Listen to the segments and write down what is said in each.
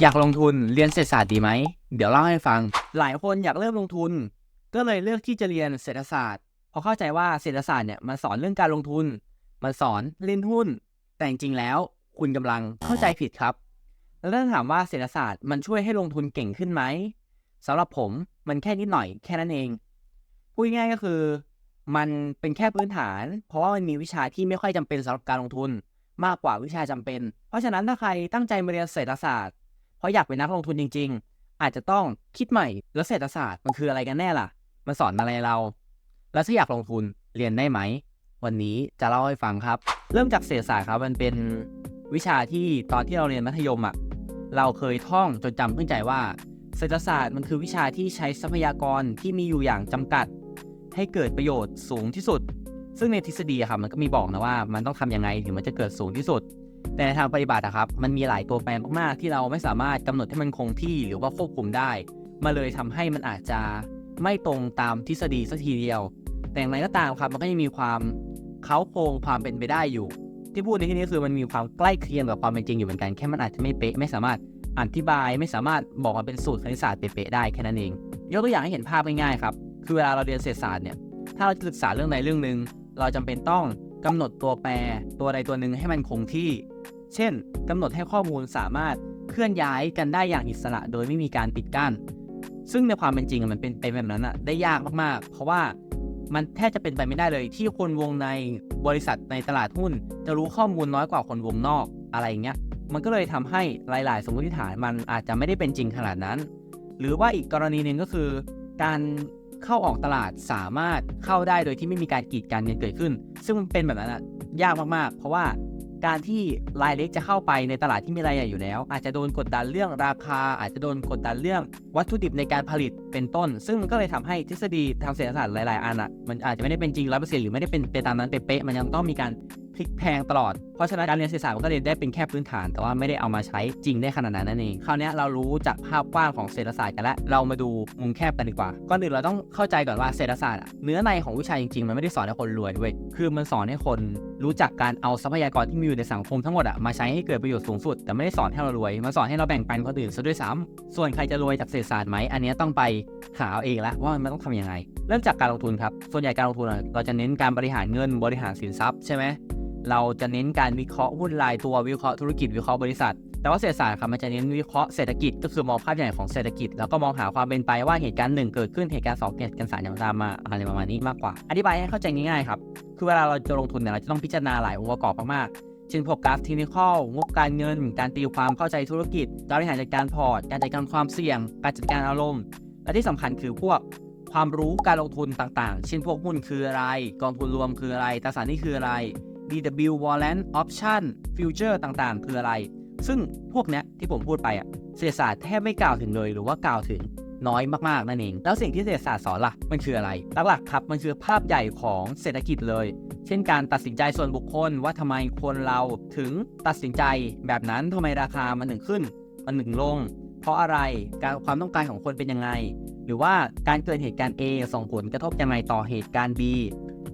อยากลงทุนเรียนเศรษฐศาสตร์ดีไหม เดี๋ยวเล่าให้ฟัง หลายคนอยากเริ่มลงทุน ก็เลยเลือกที่จะเรียนเศรษฐศาสตร์เพราะเข้าใจว่าเศรษฐศาสตร์เนี่ยมันสอนเรื่องการลงทุน มันสอนเล่นหุ้น แต่จริงๆแล้ว คุณกำลังเข้าใจผิดครับ แล้วถ้าถามว่าเศรษฐศาสตร์มันช่วยให้ลงทุนเก่งขึ้นไหมสำหรับผมมันแค่นิดหน่อยแค่นั้นเองพูดง่ายก็คือ มันเป็นแค่พื้นฐาน เพราะว่ามันมีวิชาที่ไม่ค่อยจำเป็นสำหรับการลงทุน มากกว่าวิชาจำเป็น เพราะฉะนั้นถ้าใครตั้งใจมาเรียนเศรษฐศาสตร์ เพราะอยากเป็นนักลงทุนจริง ๆ อาจจะต้องคิดใหม่ แล้วเศรษฐศาสตร์มันคืออะไรกันแน่ล่ะ มันสอนอะไรเรา แล้วถ้าอยากลงทุนเรียนได้ไหม วันนี้จะเล่าให้ฟังครับ เริ่มจากเศรษฐศาสตร์ครับมันเป็นวิชาที่ตอนที่เราเรียนมัธยมอะเราเคยท่องจนจำขึ้นใจว่า เศรษฐศาสตร์มันคือวิชาที่ใช้ทรัพยากรที่มีอยู่อย่างจำกัด ให้เกิดประโยชน์สูงที่สุด ซึ่งในทฤษฎีอะครับมันก็มีบอกนะว่า มันต้องทำยังไงถึงมันจะเกิดสูงที่สุด แต่ในทางปฏิบัติอะครับมันมีหลายตัวแปรมากๆ ที่เราไม่สามารถกำหนดให้มันคงที่หรือว่าควบคุมได้ มาเลยทำให้มันอาจจะไม่ตรงตามทฤษฎีสักทีเดียว แต่อย่างไรก็ตามครับมันก็ยังมีความเค้าโครงความเป็นไปได้อยู่ ที่พูดในที่นี้คือมันมีความใกล้เคียงกับความเป็นจริงอยู่เหมือนกันแค่มันอาจจะไม่เป๊ะไม่สามารถอธิบายไม่สามารถบอกมาเป็นสูตรคณิตศาสตร์เป๊ะๆได้แค่นั้นเองยกตัวอย่างให้เห็นภาพง่ายๆครับคือเวลาเราเรียนเศรษฐศาสตร์เนี่ยถ้าเราจะศึกษาเรื่องใดเรื่องหนึ่งเราจำเป็นต้องกำหนดตัวแปรตัวใดตัวหนึ่งให้มันคงที่ เช่นกำหนดให้ข้อมูลสามารถเคลื่อนย้ายกันได้อย่างอิสระโดยไม่มีการปิดกั้น ซึ่งในความเป็นจริงอะมันเป็นไปแบบนั้นอะได้ยากมากๆ เพราะว่ามันแทบจะเป็นไปไม่ได้เลยที่คนวงในบริษัทในตลาดหุ้น จะรู้ข้อมูลน้อยกว่าคนวงนอกอะไรอย่างเงี้ย มันก็เลยทำให้หลาย ๆ สมมติฐานมันอาจจะไม่ได้เป็นจริงขนาดนั้น หรือว่าอีกกรณีหนึ่งก็คือ การเข้าออกตลาดสามารถเข้าได้โดยที่ไม่มีการกีดกันเกิดขึ้น ซึ่งมันเป็นแบบนั้นอะยากมากๆ เพราะว่า การที่รายเล็กจะเข้าไปในตลาดที่มีรายใหญ่อยู่แล้ว อาจจะโดนกดดันเรื่องราคา อาจจะโดนกดดันเรื่องวัตถุดิบในการผลิตเป็นต้น ซึ่งมันก็เลยทำให้ทฤษฎีทางเศรษฐศาสตร์หลาย ๆ อันอะมันอาจจะไม่ได้เป็นจริงร้อยเปอร์เซ็นต์หรือไม่ได้เป็นไปตามนั้นเป๊ะมันยังต้องมีการพลิกแพงตลอด เพราะฉะนั้นการเรียนเศรษฐศาสตร์มันก็เรียนได้เป็นแค่พื้นฐาน แต่ว่าไม่ได้เอามาใช้จริงได้ขนาดนั้นนั่นเอง คราวนี้เรารู้จากภาพกว้างของเศรษฐศาสตร์กันแล้ว เรามาดูมุมแคบกันดีกว่า ก่อนอื่นเราต้องเข้าใจก่อนว่าเศรษฐศาสตร์เนื้อในของวิชาจริง ๆ มันไม่ได้สอนให้คนรวยด้วยคือมันสอนให้คน รู้จักการเอาทรัพยากรที่มีอยู่ในสังคมทั้งหมดอะมาใช้ให้เกิดประโยชน์สูงสุด แต่ไม่ได้สอนให้เรารวย มาสอนให้เราแบ่งปันคนอื่นซะด้วยซ้ำส่วนใครจะรวยจากเศรษฐศาสตร์ไหมอันนี้ต้องไปหาเอาเองละว่ามันต้องทำยังไง เริ่มจากการลงทุนครับ ส่วนใหญ่การลงทุนเราจะเน้นการบริหารเงินบริหารสินทรัพย์ใช่ไหมเราจะเน้นการวิเคราะห์หุ้นรายตัววิเคราะห์ธุรกิจวิเคราะห์บริษัท แต่ว่าเศรษฐศาสตร์ครับมันจะเน้นวิเคราะห์เศรษฐกิจก็คือมองภาพใหญ่ของเศรษฐกิจ แล้วก็มองหาความเป็นไปว่าเหตุการณ์หนึ่งเกิดขึ้นเหตุการณ์สองเหตุการณ์สามอย่างตามมาอะไรประมาณนี้มากกว่า อธิบายให้เข้าใจง่ายๆครับคือเวลาเราจะลงทุนเนี่ยเราจะต้องพิจารณาหลายองค์ประกอบมากๆเช่นพวกกราฟเทคนิคอลงบการเงิน การตีความเข้าใจธุรกิจการบริหารจัดการพอร์ตการจัดการความเสี่ยง การจัดการอารมณ์ และที่สำคัญคือพวกความรู้การลงทุนต่างๆ เช่นพวกหุ้นคืออะไร กองทุนรวมคืออะไรตราสารหนี้คืออะไร DW Warrant Option Future ต่างๆ คืออะไร ซึ่งพวกเนี้ยที่ผมพูดไปอะเศรษฐศาสตร์แทบไม่กล่าวถึงเลยหรือว่ากล่าวถึงน้อยมากๆนั่นเอง แล้วสิ่งที่เศรษฐศาสตร์สอนล่ะ มันคืออะไร หลักๆครับ มันคือภาพใหญ่ของเศรษฐกิจเลย เช่นการตัดสินใจส่วนบุคคลว่าทำไมคนเราถึงตัดสินใจแบบนั้นทำไมราคามันถึงขึ้น มันถึงลง เพราะอะไร การความต้องการของคนเป็นยังไง หรือว่าการเกิดเหตุการณ์ A ส่งผลกระทบยังไงต่อเหตุการณ์ B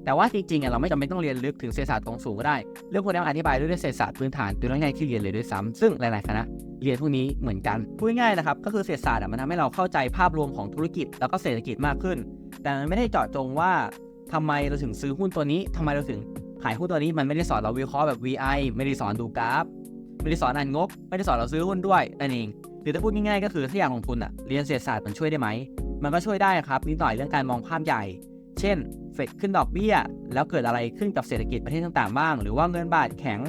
แต่ว่าจริงๆอะเราไม่จำเป็นต้องเรียนลึกถึงเศรษฐศาสตร์ตรงสูงก็ได้ เรื่องพวกนี้อธิบายด้วยเศรษฐศาสตร์พื้นฐานตัวง่ายที่เรียนเลยด้วยซ้ำซึ่งหลายๆคณะเรียนพวกนี้เหมือนกันพูดง่ายๆนะครับก็คือเศรษฐศาสตร์มันทำให้เราเข้าใจภาพรวมของธุรกิจแล้วก็เศรษฐกิจมากขึ้น แต่มันไม่ได้เจาะจงว่าทำไมเราถึงซื้อหุ้นตัวนี้ทำไมเราถึงขายหุ้นตัวนี้มันไม่ได้สอนเราวิเคราะห์แบบ VI ไม่ได้สอนดูกราฟ ไม่ได้สอนอ่านงบ ไม่ได้สอนเราซื้อหุ้นด้วยนั่นเองหรือถ้าพูดง่ายๆก็คือถ้าอยากลงทุนอะเรียนเศรษฐศาสตร์มันช่วยได้ไหมมันก็ช่วยได้ครับนิดหน่อยเรื่องการมองภาพใหญ่ เช่น เฟดขึ้นดอกเบี้ย แล้วเกิดอะไรขึ้นกับเศรษฐกิจประเทศต่างๆบ้าง หรือว่าเงินบาทแข็ง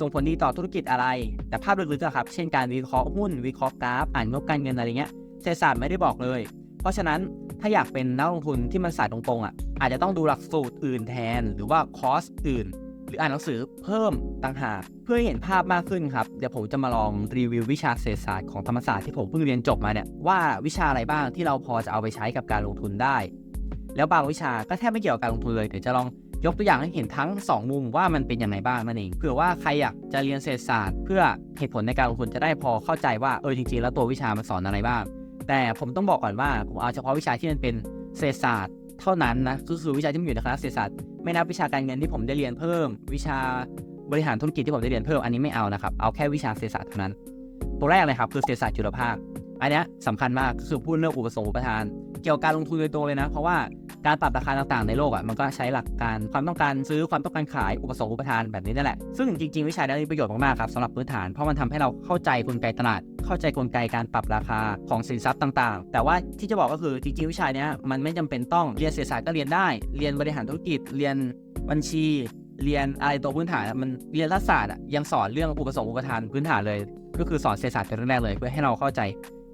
ส่งผลดีต่อธุรกิจอะไร แต่ภาพลึกๆอะครับเช่นการวิเคราะห์หุ้นวิเคราะห์กราฟอ่านงบการเงินอะไรเงี้ยเศรษฐศาสตร์ไม่ได้บอกเลย เพราะฉะนั้นถ้าอยากเป็นนักลงทุนที่มันสายตรงๆอะอาจจะต้องดูหลักสูตรอื่นแทน หรือว่าคอร์สอื่น หรืออ่านหนังสือเพิ่มต่างหากเพื่อให้เห็นภาพมากขึ้นครับเดี๋ยวผมจะมาลองรีวิววิชาเศรษฐศาสตร์ของธรรมศาสตร์ที่ผมเพิ่งเรียนจบมาเนี่ยว่าวิชาอะไรบ้างที่เราพอจะเอาไปใช้กับการลงทุนได้ แล้วบางวิชาก็แทบไม่เกี่ยวกับการลงทุนเลยเดี๋ยวจะลองยกตัวอย่างให้เห็นทั้ง 2 มุมว่ามันเป็นอยังไงบ้างนั่นเองเผื่อว่าใครอยากจะเรียนเศรษฐศาสตร์ เพื่อเหตุผลในการลงทุนจะได้พอเข้าใจว่าเออจริงๆ แล้วตัววิชามันสอนอะไรบ้าง แต่ผมต้องบอกก่อนว่าผมเอาเฉพาะวิชาที่มันเป็นเศรษฐศาสตร์เท่านั้นนะก็คือวิชาที่มันอยู่ในคณะเศรษฐศาสตร์ไม่นับวิชาการเงินที่ผมได้เรียนเพิ่ม วิชาบริหารธุรกิจที่ผมได้เรียนเพิ่มอันนี้ไม่เอานะครับเอาแค่วิชาเศรษฐศาสตร์เท่านั้น ตัวแรกเลยครับคือเศรษฐศาสตร์จุลภาคอันนี้สำคัญมากก็คือพูดเรื่องอุปสงค์อุปทาน เกี่ยวกับการลงทุนโดยตรงเลยนะ เพราะว่าการปรับราคาต่างๆในโลกอะมันก็ใช้หลักการความต้องการซื้อความต้องการขายอุปสงค์อุปทานแบบนี้นั่นแหละ ซึ่งจริงๆวิชานี้มีประโยชน์มากๆครับสำหรับพื้นฐานเพราะมันทำให้เราเข้าใจกลไกตลาด เข้าใจกลไกการปรับราคาของสินทรัพย์ต่างๆ แต่ว่าที่จะบอกก็คือจริงๆวิชาเนี้ยมันไม่จำเป็นต้องเรียนเศรษฐศาสตร์ก็เรียนได้ เรียนบริหารธุรกิจเรียนบัญชีเรียนอะไรตัวพื้นฐานมันเรียนรัฐศาสตร์อะยังสอนเรื่องอุปสงค์อุปทานพื้นฐานเลย ก็คือสอนเศรษฐศาสตร์เป็นเรื่องแรกเลย เพื่อให้เราเข้าใจ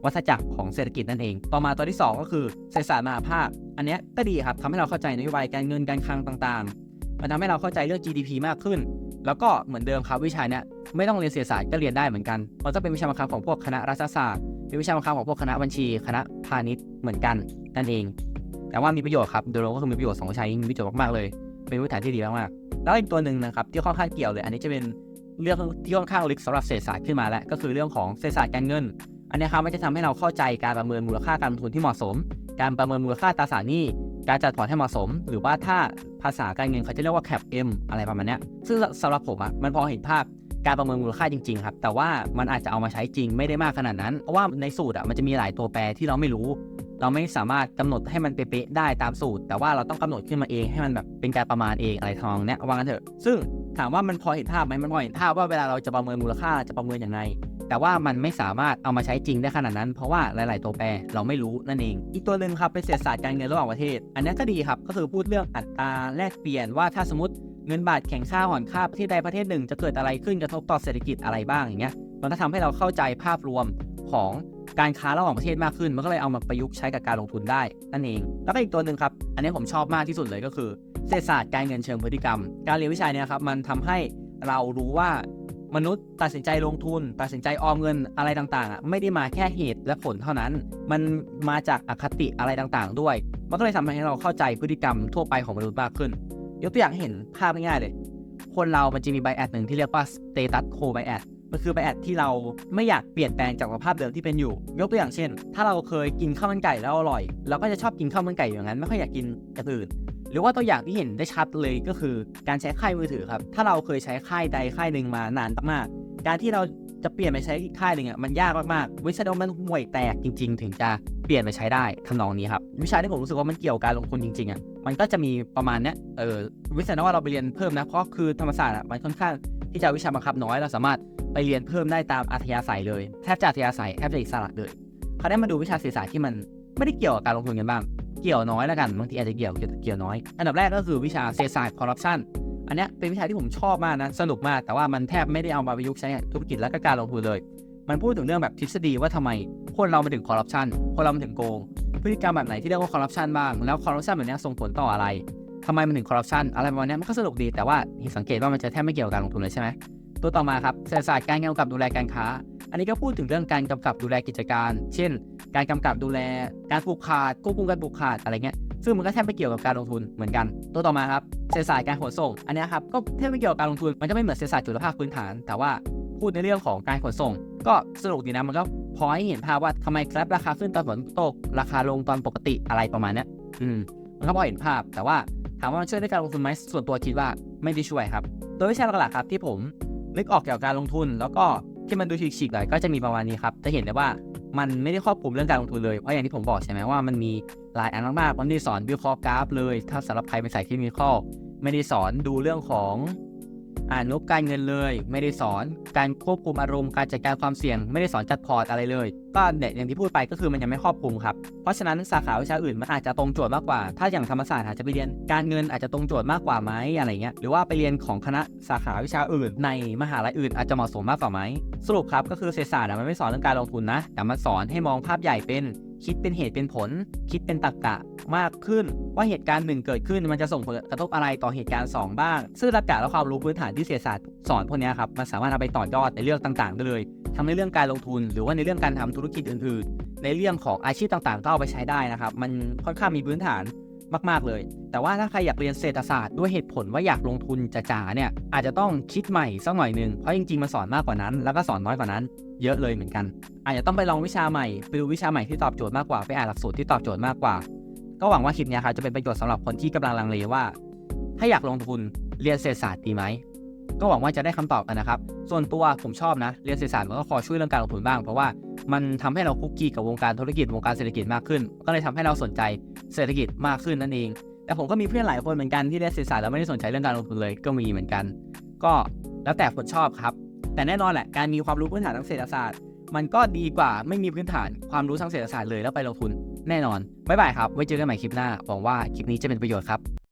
วัฏจักรของเศรษฐกิจนั่นเอง ต่อมาตัวที่ 2 ก็คือเศรษฐศาสตร์มหาภาค อันนี้ก็ดีครับทำให้เราเข้าใจนโยบายการเงินการคลังต่างๆ มันทำให้เราเข้าใจเรื่อง GDP มากขึ้น แล้วก็เหมือนเดิมครับวิชาเนี้ยไม่ต้องเรียนเศรษฐศาสตร์ก็เรียนได้เหมือนกัน มันก็เป็นวิชาบังคับของพวกคณะรัฐศาสตร์เป็นวิชาบังคับของพวกคณะบัญชี คณะพาณิชย์เหมือนกันนั่นเอง แต่ว่ามีประโยชน์ครับโดยรวมก็คือมีประโยชน์สองวิชานี้มีประโยชน์มากๆเลย เป็นพื้นฐานที่ดีมากๆแล้วอีกตัวหนึ่งนะครับที่ค่อนข้างเกี่ยวเลย อันนี้จะเป็นเรื่องที่ค่อนข้างลึกสำหรับเศรษฐศาสตร์ขึ้นมาแล้วก็คือเรื่องของเศรษฐศาสตร์การเงิน อันนี้ครับมันจะทำให้เราเข้าใจการประเมินมูลค่าการลงทุนที่เหมาะสม การประเมินมูลค่าตราสารหนี้การจัดพอร์ตให้เหมาะสม หรือว่าถ้าภาษาการเงินเขาจะเรียกว่า cap M อะไรประมาณนี้ซึ่งสำหรับผมอะมันพอเห็นภาพการประเมินมูลค่าจริงๆครับ แต่ว่ามันอาจจะเอามาใช้จริงไม่ได้มากขนาดนั้น เพราะว่าในสูตรอะมันจะมีหลายตัวแปรที่เราไม่รู้ เราไม่สามารถกำหนดให้มันเป๊ะๆได้ตามสูตร แต่ว่าเราต้องกำหนดขึ้นมาเองให้มันแบบเป็นการประมาณเองอะไรทองเนี้ยว่างั้นเถอะ ซึ่งถามว่ามันพอเห็นภาพไหมมันพอเห็นภาพว่าเวลาเราจะประเมินมูลค่าจะประเมินอย่างไร แต่ว่ามันไม่สามารถเอามาใช้จริงได้ขนาดนั้น เพราะว่าหลาย ๆ ตัวแปรเราไม่รู้นั่นเอง อีกตัวหนึ่งครับเป็นเศรษฐศาสตร์การเงินระหว่างประเทศ อันนี้ก็ดีครับก็คือพูดเรื่องอัตราแลกเปลี่ยนว่าถ้าสมมติเงินบาทแข็งค่าอ่อนค่าประเทศใดประเทศหนึ่ง จะเกิดอะไรขึ้นกระทบต่อเศรษฐกิจอะไรบ้างอย่างเงี้ยมันก็ทำให้เราเข้าใจภาพรวมของการค้าระหว่างประเทศมากขึ้น มันก็เลยเอามาประยุกต์ใช้กับการลงทุนได้นั่นเอง แล้วก็อีกตัวหนึ่งครับ อันนี้ผมชอบมากที่สุดเลยก็คือเศรษฐศาสตร์การเงินเชิงพฤติกรรม การเรียนวิชานี้ครับมันทำให้เรารู้ว่า มนุษย์ตัดสินใจลงทุน ตัดสินใจออมเงินอะไรต่างๆ ไม่ได้มาแค่เหตุและผลเท่านั้น มันมาจากอคติอะไรต่างๆ ด้วย มันก็เลยทำให้เราเข้าใจพฤติกรรมทั่วไปของมนุษย์มากขึ้น ยกตัวอย่างเห็นภาพง่ายๆเลย คนเรามันจะมีไบแอดหนึ่งที่เรียกว่า status quo bias มันคือไบแอดที่เราไม่อยากเปลี่ยนแปลงจากสภาพเดิมที่เป็นอยู่ ยกตัวอย่างเช่น ถ้าเราเคยกินข้าวมันไก่แล้วอร่อย เราก็จะชอบกินข้าวมันไก่อย่างนั้น ไม่ค่อยอยากกินอย่างอื่น หรือว่าตัวอย่างที่เห็นได้ชัดเลยก็คือการใช้ค่ายมือถือครับ ถ้าเราเคยใช้ค่ายใดค่ายหนึ่งมานานมากๆการที่เราจะเปลี่ยนไปใช้อีกค่ายหนึ่งอะมันยากมากๆวิชามันห่วยแตกจริง ๆ ถึงจะเปลี่ยนไปใช้ได้ทำนองนี้ครับวิชาที่ผมรู้สึกว่ามันเกี่ยวกับการลงทุนจริงๆอะมันก็จะมีประมาณเนี้ยเออวิชาว่าเราไปเรียนเพิ่มนะเพราะคือธรรมศาสตร์อะมันค่อนข้างที่จะวิชาบังคับน้อยเราสามารถไปเรียนเพิ่มได้ตามอัธยาศัยเลยแทบจะอัธยาศัยแทบจะอิสระเลยเขาได้มาดูวิชาเศรษฐศาสตร์ที่มันไม่ได้เกี่ยวกับการลงทุนกันบ้าง เกี่ยวน้อยแล้วกันบางทีอาจจะเกี่ยวเกี่ยวน้อย อันดับแรกก็คือวิชาเศรษฐศาสตร์คอร์รัปชันอันนี้เป็นวิชาที่ผมชอบมากนะสนุกมาก แต่ว่ามันแทบไม่ได้เอามาประยุกต์ใช้กับธุรกิจและก็การลงทุนเลย มันพูดถึงเรื่องแบบทฤษฎีว่าทำไมคนเรามาถึงคอร์รัปชันคนเรามาถึงโกง พฤติกรรมแบบไหนที่เรียกว่าคอร์รัปชันบ้างแล้วคอร์รัปชันแบบนี้ส่งผลต่ออะไรทำไมมันถึงคอร์รัปชันอะไรประมาณนี้มันก็สนุกดีแต่ว่าสังเกตว่ามันจะแทบไม่เกี่ยวกับการลงทุนเลยใช่ไหมตัวต่อมาครับเศรษฐศาสตร์การกำกับดูแลการค้า อันนี้ก็พูดถึงเรื่องการกำกับดูแลกิจการ เช่น การกำกับดูแลการผูกขาดควบคุมการผูกขาดอะไรเงี้ยซึ่งมันก็แทบไม่เกี่ยวกับการลงทุนเหมือนกัน ตัวต่อมาครับเศรษฐศาสตร์การขนส่ง อันนี้ครับก็แทบไม่เกี่ยวกับการลงทุนมันจะไม่เหมือนเศรษฐศาสตร์จุลภาคพื้นฐาน แต่ว่าพูดในเรื่องของการขนส่ง ก็สนุกดีนะมันก็พอให้เห็นภาพว่าทำไมแกร็บราคาขึ้นตอนฝนตกราคาลงตอนปกติอะไรประมาณนี้อืมมันก็พอเห็นภาพ แต่ว่าถามว่ามันช่วยในการลงทุนไหมส่วนตัวคิดว่าไม่ได้ช่วยครับ โดยวิชาหลักๆครับที่ผมนึกออกเกี่ยวกับการลงทุน แล้วก็ ที่มันดูฉีกๆหน่อยก็จะมีประมาณนี้ครับจะเห็นได้ว่ามันไม่ได้ครอบคลุมเรื่องการลงทุนเลยเพราะอย่างที่ผมบอกใช่ไหมว่ามันมีหลายอันมากๆมันไม่ได้สอนวิเคราะห์กราฟเลย ถ้าสำหรับใครเป็นสายที่มีข้อไม่ได้สอนดูเรื่องของ อ่านงบการเงินเลย ไม่ได้สอนการควบคุมอารมณ์การจัดการความเสี่ยง ไม่ได้สอนจัดพอร์ตอะไรเลย ก็เนี่ยอย่างที่พูดไปก็คือมันยังไม่ครอบคลุมครับ เพราะฉะนั้นสาขาวิชาอื่นมันอาจจะตรงโจทย์มากกว่า ถ้าอย่างธรรมศาสตร์อาจจะไปเรียน การเงินอาจจะตรงโจทย์มากกว่าไหมอะไรเงี้ยหรือว่าไปเรียนของคณะสาขาวิชาอื่น ในมหาลัยอื่นอาจจะเหมาะสมมากกว่าไหมสรุปครับก็คือเศรษฐศาสตร์มันไม่สอนเรื่องการลงทุนนะแต่มันสอนให้มองภาพใหญ่เป็น คิดเป็นเหตุเป็นผล คิดเป็นตรรกะมากขึ้น ว่าเหตุการณ์หนึ่งเกิดขึ้นมันจะส่งผลกระทบอะไรต่อเหตุการณ์ 2 บ้าง ซึ่งตรรกะและความรู้พื้นฐานที่เศรษฐศาสตร์สอนพวกนี้ครับมันสามารถเอาไปต่อยอดในเรื่องต่างๆได้เลยทำในเรื่องการลงทุน หรือว่าในเรื่องการทำธุรกิจอื่น ๆ ในเรื่องของอาชีพต่างๆ ก็เอาไปใช้ได้นะครับ มันค่อนข้างมีพื้นฐาน มาก ๆ เลย แต่ว่าถ้าใครอยากเรียนเศรษฐศาสตร์ด้วยเหตุผลว่าอยากลงทุนจ๋าๆเนี่ยอาจจะต้องคิดใหม่สักหน่อยหนึ่งเพราะจริงๆมันสอนมากกว่านั้น แล้วก็สอนน้อยกว่านั้น เยอะเลยเหมือนกัน อาจจะต้องไปลองวิชาใหม่ไปดูวิชาใหม่ที่ตอบโจทย์มากกว่าไปอ่านหลักสูตรที่ตอบโจทย์มากกว่า ก็หวังว่าคลิปนี้ครับจะเป็นประโยชน์สำหรับคนที่กำลังลังเลว่า ถ้าอยากลงทุนเรียนเศรษฐศาสตร์ดีไหมก็หวังว่าจะได้คำตอบกันนะครับ ส่วนตัวผมชอบนะ เรียนเศรษฐศาสตร์มันก็คอช่วยเรื่องการลงทุนบ้าง เพราะว่ามันทำให้เราคุกคีกับวงการธุรกิจวงการเศรษฐกิจมากขึ้น ก็เลยทำให้เราสนใจ เศรษฐกิจมากขึ้นนั่นเอง แต่ผมก็มีเพื่อนหลายคนเหมือนกันที่เรียนเศรษฐศาสตร์แล้วไม่ได้สนใจเรื่องการลงทุนเลยก็มีเหมือนกัน ก็แล้วแต่คนชอบครับ แต่แน่นอนแหละการมีความรู้พื้นฐานทางเศรษฐศาสตร์ มันก็ดีกว่าไม่มีพื้นฐานความรู้ทางเศรษฐศาสตร์เลยแล้วไปลงทุนแน่นอนบ๊ายบายครับไว้เจอกันใหม่คลิปหน้าหวังว่าคลิปนี้จะเป็นประโยชน์ครับ